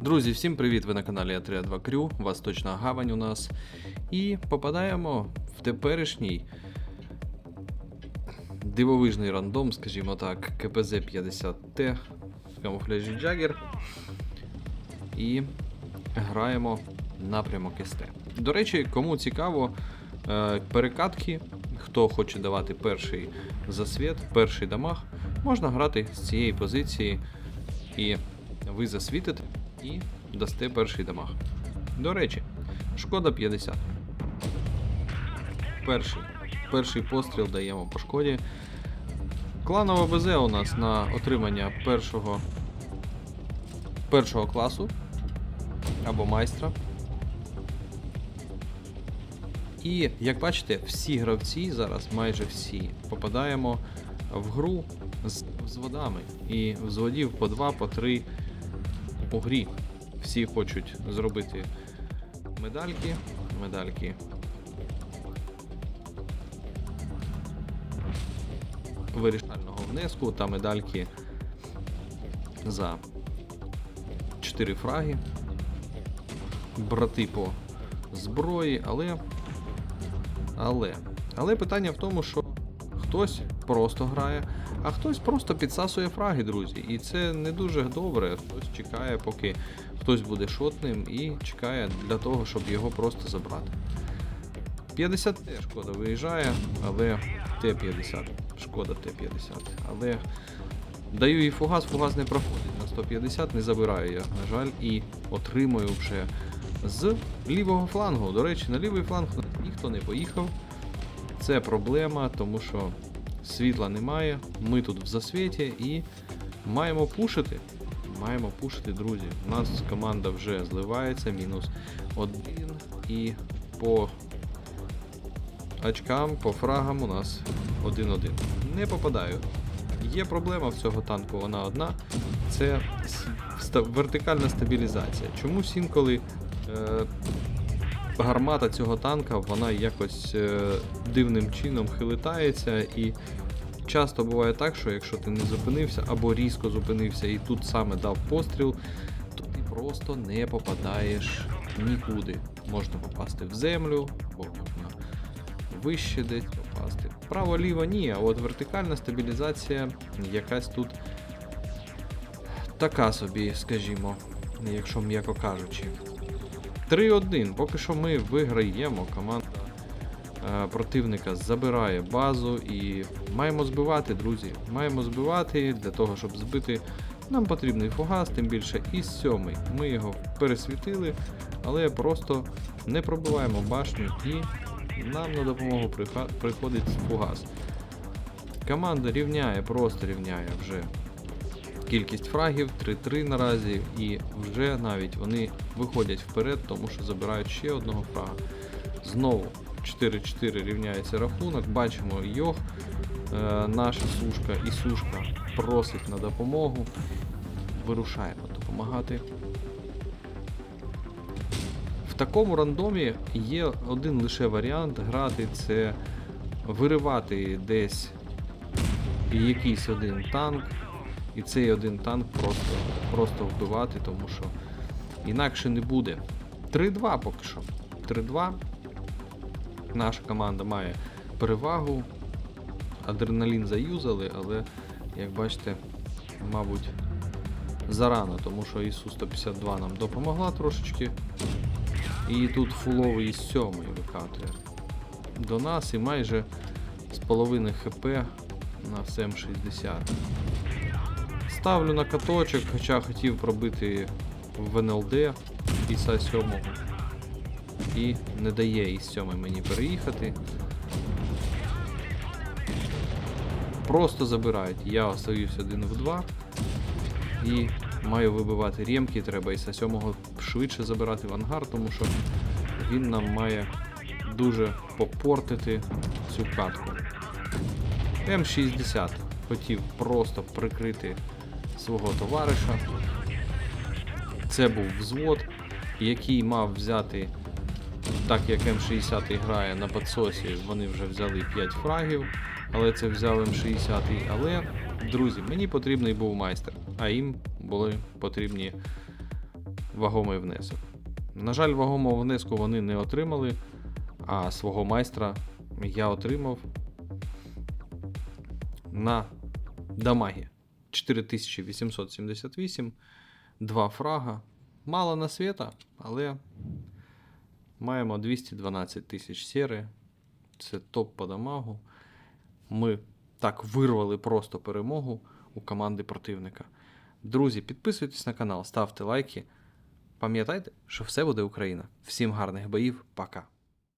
Друзі, всім привіт! Ви на каналі А32 Крю, у вас точна гавань у нас. І попадаємо в теперішній дивовижний рандом, скажімо так, КПЗ 50Т в камуфляжі Джаггер. І граємо напрямок СТ. До речі, кому цікаво, е, перекатки, хто хоче давати перший засвіт, перший дамаг, можна грати з цієї позиції і ви засвітите і дасте перший дамаг. До речі, шкода 50. Перший. Перший постріл даємо по шкоді. Кланова БЗ у нас на отримання першого, першого класу або майстра. І як бачите, всі гравці зараз, майже всі, попадаємо в гру з взводами. І взводів по 2, по 3 у грі. Всі хочуть зробити медальки. Медальки. Вирішального внеску та медальки за 4 фраги. Брати по зброї, але. Але. Але питання в тому, що хтось просто грає, а хтось просто підсасує фраги, друзі. І це не дуже добре. Хтось чекає, поки хтось буде шотним і чекає для того, щоб його просто забрати. 50 Т шкода виїжджає, але Т-50. Шкода Т-50. Але даю їй фугас, фугас не проходить. На 150 не забираю я, на жаль, і отримую вже з лівого флангу. До речі, на лівий фланг ніхто не поїхав. Це проблема, тому що світла немає. Ми тут в засвіті і маємо пушити. Маємо пушити, друзі. У нас команда вже зливається, мінус один. І по очкам, по фрагам у нас 1-1. Не попадаю. Є проблема в цього танку, вона одна. Це вертикальна стабілізація. Чомусь інколи е, гармата цього танка вона якось е, дивним чином хилитається і часто буває так, що якщо ти не зупинився або різко зупинився і тут саме дав постріл, то ти просто не попадаєш нікуди. Можна попасти в землю, або можна вище десь попасти. Право-ліво ні, а от вертикальна стабілізація якась тут така собі, скажімо, якщо м'яко кажучи. 3-1. Поки що ми виграємо. Команда е, противника забирає базу і маємо збивати, друзі. Маємо збивати для того, щоб збити. Нам потрібний фугас, тим більше і сьомий. Ми його пересвітили, але просто не пробиваємо башню і нам на допомогу приходить фугас. Команда рівняє, просто рівняє вже кількість фрагів 3-3 наразі, і вже навіть вони виходять вперед, тому що забирають ще одного фрага. Знову 4-4 рівняється рахунок. Бачимо Йох, е, наша сушка і сушка просить на допомогу. Вирушаємо допомагати. В такому рандомі є один лише варіант грати це виривати десь якийсь один танк, і цей один танк просто, просто вбивати, тому що інакше не буде. 3-2 поки що. 3-2. Наша команда має перевагу. Адреналін заюзали, але, як бачите, мабуть, зарано, тому що ісу 152 нам допомогла трошечки. І тут фуловий із сьомий викатує до нас і майже з половини хп на всем 60. Ставлю на каточок, хоча хотів пробити в НЛД Іса 7 і не дає із 7 мені переїхати. Просто забирають. Я остаюсь один в 2 і маю вибивати ремки, треба Іса 7 швидше забирати в ангар, тому що він нам має дуже попортити цю катку. М60 хотів просто прикрити свого товариша. Це був взвод, який мав взяти, так як М60 грає на подсосі, вони вже взяли 5 фрагів, але це взяв М60. Але, друзі, мені потрібний був майстер, а їм були потрібні вагомий внесок. На жаль, вагомого внеску вони не отримали, а свого майстра я отримав на дамагі 4878, два фрага. Мало на світа, але маємо 212 тисяч сери. Це топ по дамагу. Ми так вирвали просто перемогу у команди противника. Друзі, підписуйтесь на канал, ставте лайки. Пам'ятайте, що все буде Україна. Всім гарних боїв, пока.